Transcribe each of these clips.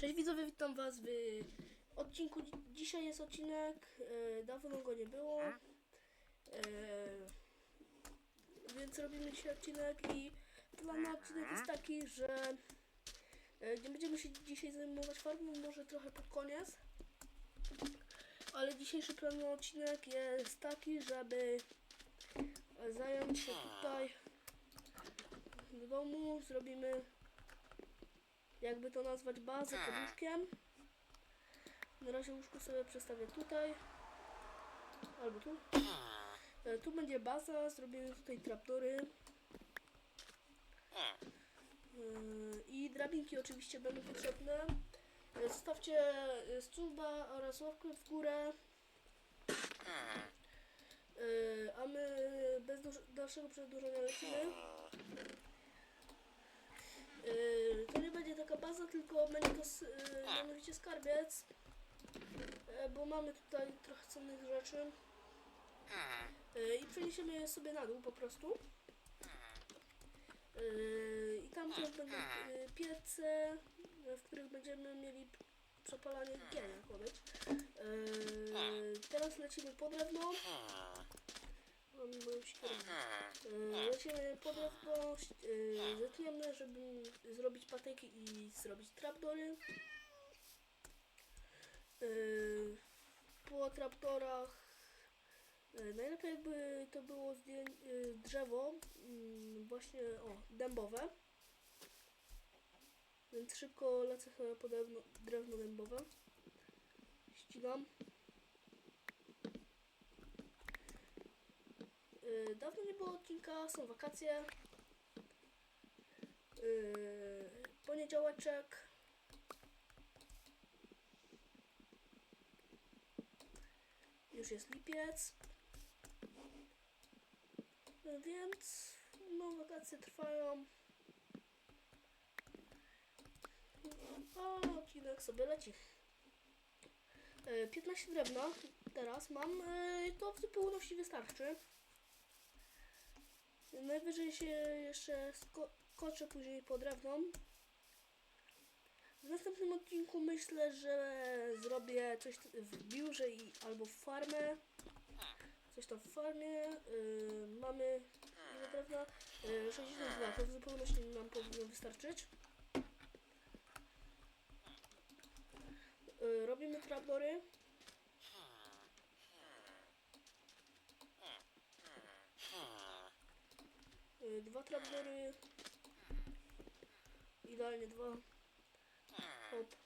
Cześć widzowie, witam was w odcinku. Dzi- Dzisiaj jest odcinek, e, dawno go nie było. E, więc robimy dzisiaj odcinek i plan na odcinek jest taki, że e, nie będziemy się dzisiaj zajmować farmą, może trochę pod koniec. Ale dzisiejszy plan na odcinek jest taki, żeby zająć się tutaj w domu. Zrobimy jakby to nazwać bazę pod łóżkiem. Na razie łóżko sobie przestawię tutaj. Albo tu. E, Tu będzie baza, zrobimy tutaj trapdory. E, I drabinki oczywiście będą potrzebne. E, Zostawcie suba oraz łapkę w górę. A my bez dalszego przedłużenia lecimy. Yy, to nie będzie taka baza, tylko będzie to yy, mianowicie skarbiec, yy, bo mamy tutaj trochę cennych rzeczy yy, i przeniesiemy je sobie na dół po prostu. Yy, I tam też będą piece, w których będziemy mieli przepalanie ma być. Yy, teraz lecimy po drewno. Mam moją Lecimy po drewno, yy, zetniemy, żeby zrobić patyki i zrobić trapdory. Yy, Po trapdorach najlepiej jakby to było drzewo, yy, właśnie o, dębowe. Więc szybko lecę chyba po drewno, drewno dębowe. Ścigam. Yy, Dawno nie było odcinka, są wakacje. Yy, Poniedziałeczek. Już jest lipiec. Yy, Więc no wakacje trwają. A odcinek sobie leci. Yy, 15 drewna teraz mam. Yy, To w zupełności wystarczy. Najwyżej się jeszcze skoczę później po drewno. W następnym odcinku myślę, że zrobię coś w biurze i, albo w farmę. Coś tam w farmie. Yy, mamy ile drewna? Yy, 62, to w zupełności nam powinno wystarczyć. Yy, robimy trapdory. Y, Dwa trapdory. Idealnie dwa. Hop.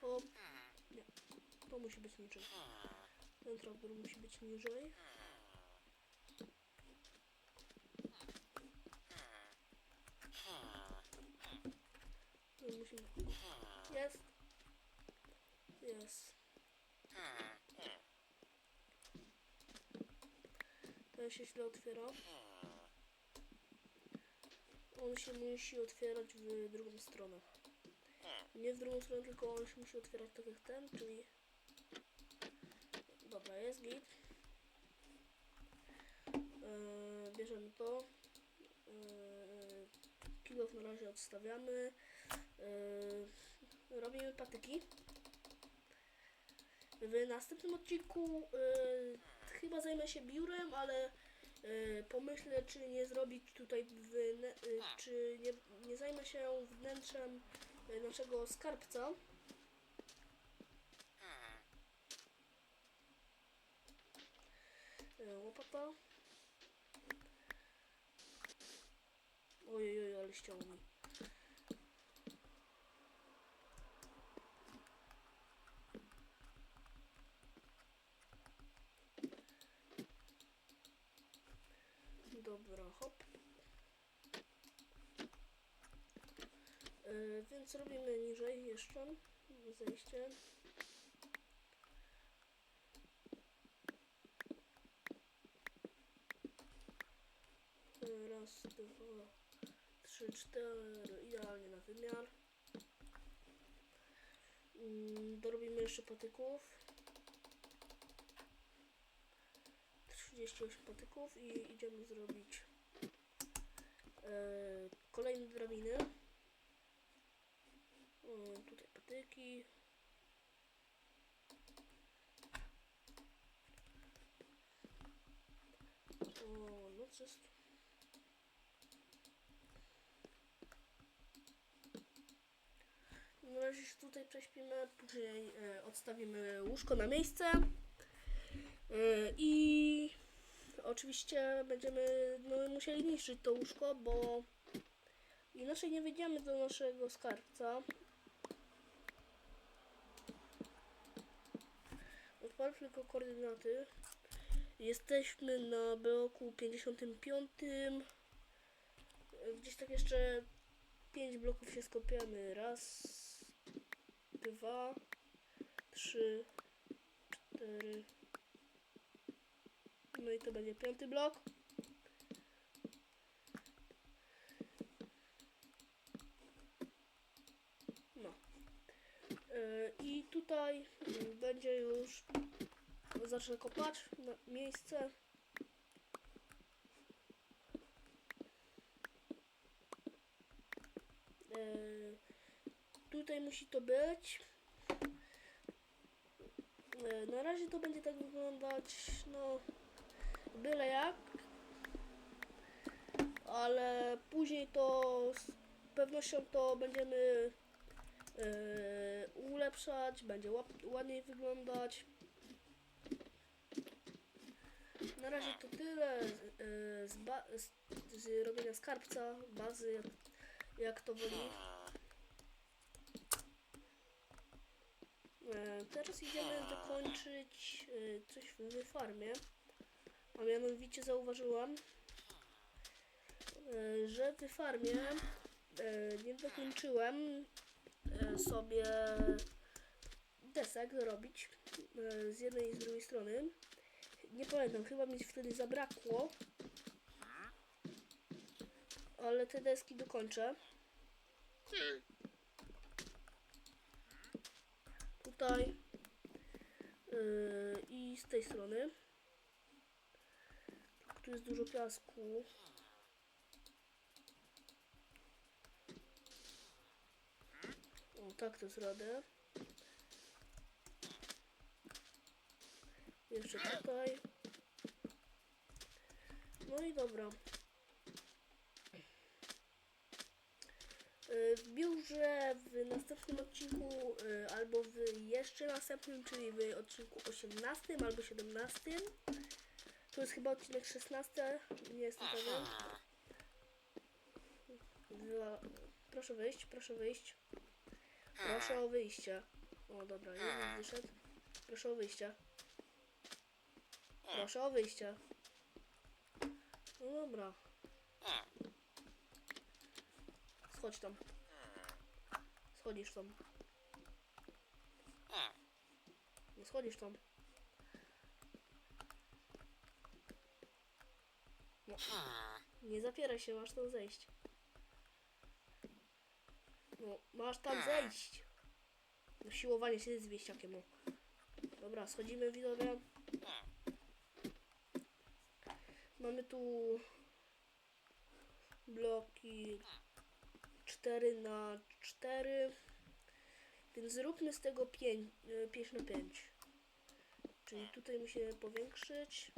Hop. Nie. To musi być niżej. Ten trapdor musi być niżej. No, musi... Jest. Jest. Się źle otwiera. On się musi otwierać w drugą stronę. Nie w drugą stronę, tylko on się musi otwierać tak jak ten, czyli... Dobra, jest git. Yy, bierzemy to. Yy, kilof na razie odstawiamy. Yy, robimy patyki. W następnym odcinku yy, chyba zajmę się biurem, ale yy, pomyślę, czy nie zrobić tutaj, wnę- yy, czy nie, nie zajmę się wnętrzem yy, naszego skarbca. Yy, łopata. Ojej, oj, ale ściął mi. Dobra, hop. Yy, więc robimy niżej jeszcze zejście. Yy, Raz, dwa, trzy, cztery. Idealnie na wymiar. Yy, dorobimy jeszcze patyków. 38 patyków i idziemy zrobić e, kolejne drabiny. Patyki. O, no jest? Razie się tutaj prześpimy, później e, odstawimy łóżko na miejsce. E, I oczywiście będziemy no, musieli niszczyć to łóżko, bo inaczej nie wyjdziemy do naszego skarbca. Odpal tylko koordynaty. Jesteśmy na bloku 55. Gdzieś tak jeszcze 5 bloków się skopiamy. Raz, dwa, trzy, cztery. No i to będzie piąty blok. No. Yy, I tutaj będzie już zacznę kopać na miejsce. Yy, tutaj musi to być. Yy, na razie to będzie tak wyglądać, no byle jak. Ale później to z pewnością to będziemy yy, ulepszać, będzie ładniej wyglądać. Na razie to tyle z, yy, z, z, robienia skarbca, bazy, jak, jak to woli. E, Teraz idziemy dokończyć e, coś w farmie. A mianowicie zauważyłam, e, że w farmie e, nie dokończyłem sobie desek robić e, z jednej i z drugiej strony. Nie pamiętam, chyba mi wtedy zabrakło. Ale te deski dokończę. Tutaj. Yy, I z tej strony. Tu jest dużo piasku. O, tak to zrobię. Jeszcze tutaj. No i dobra. Y, W biurze w następnym odcinku, y, albo w jeszcze następnym, czyli w odcinku 18 albo 17. To jest chyba odcinek 16, nie jestem pewien. Proszę wyjść, proszę wyjść. Proszę o wyjście. O dobra, jeden wyszedł. Proszę o wyjście. Proszę o wyjście. No dobra. Schodź tam. Schodzisz tam. Nie schodzisz tam. No. Nie zapieraj się, masz tam zejść. Masz tam zejść. No, siłowanie się z wieściakiem. Dobra, schodzimy widzowie. Mamy tu bloki 4 na 4 więc zróbmy z tego 5, 5 na 5 czyli tutaj musimy powiększyć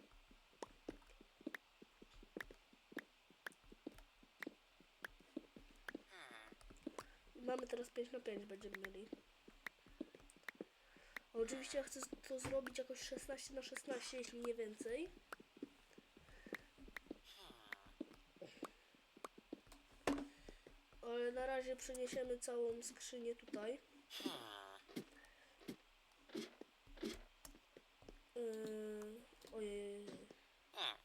mamy teraz 5 na 5 będziemy mieli oczywiście ja chcę to zrobić jakoś 16 na 16 jeśli nie więcej Ale na razie przeniesiemy całą skrzynię tutaj. Yy, ojej. Tak.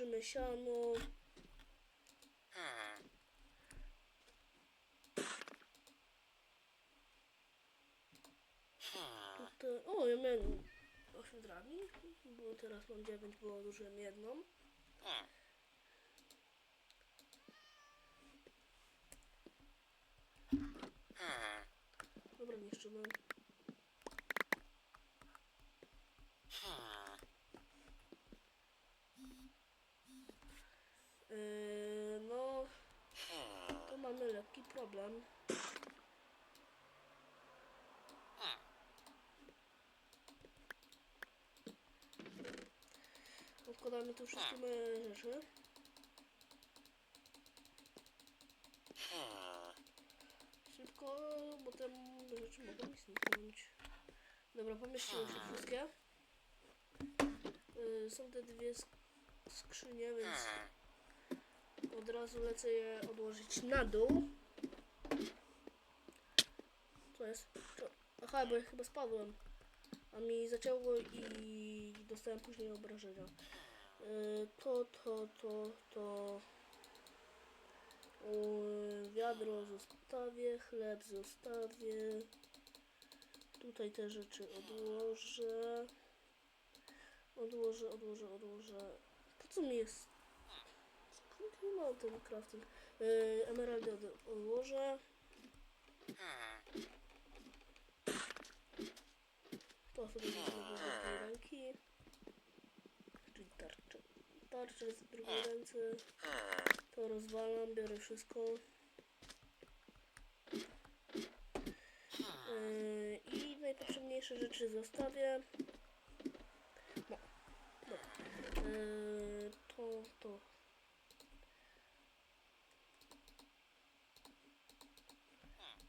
Yy, odłożymy siano. Tutaj, o, ja miałem 8 drabin, bo teraz mam 9, bo odłożyłem jedną. Dobra, niszczymy. Yy, mamy lekki problem. Odkładamy tu wszystkie moje rzeczy. Szybko, bo te rzeczy mogą mi zniknąć. Dobra, pomieściły się wszystkie. Y, są te dwie sk- skrzynie, więc od razu lecę je odłożyć na dół. Co jest? Aha, bo ja chyba spadłem. A mi zacięło i dostałem później obrażenia. Y, To, to, to, to. Y, Wiadro zostawię, chleb zostawię. Tutaj te rzeczy odłożę. Odłożę, odłożę, odłożę. Co mi jest? Skąd nie ma ten crafting? Yy, emeraldy od, odłożę. To sobie ręki. Tarczę. Z drugiej ręce. To rozwalam, biorę wszystko. Yy, I najpotrzebniejsze rzeczy zostawię. No. Yy, to, to.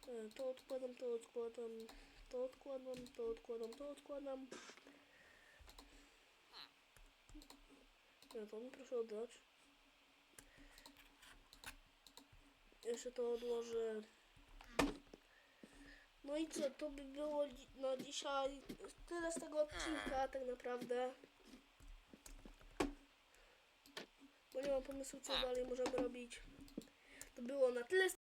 Yy, To odkładam, to odkładam, to odkładam, to odkładam, to odkładam. Ja to mi proszę oddać. Jeszcze to odłożę. No i co, to by było na dzisiaj tyle z tego odcinka tak naprawdę. Bo nie mam pomysłu co dalej możemy robić. To było na tyle z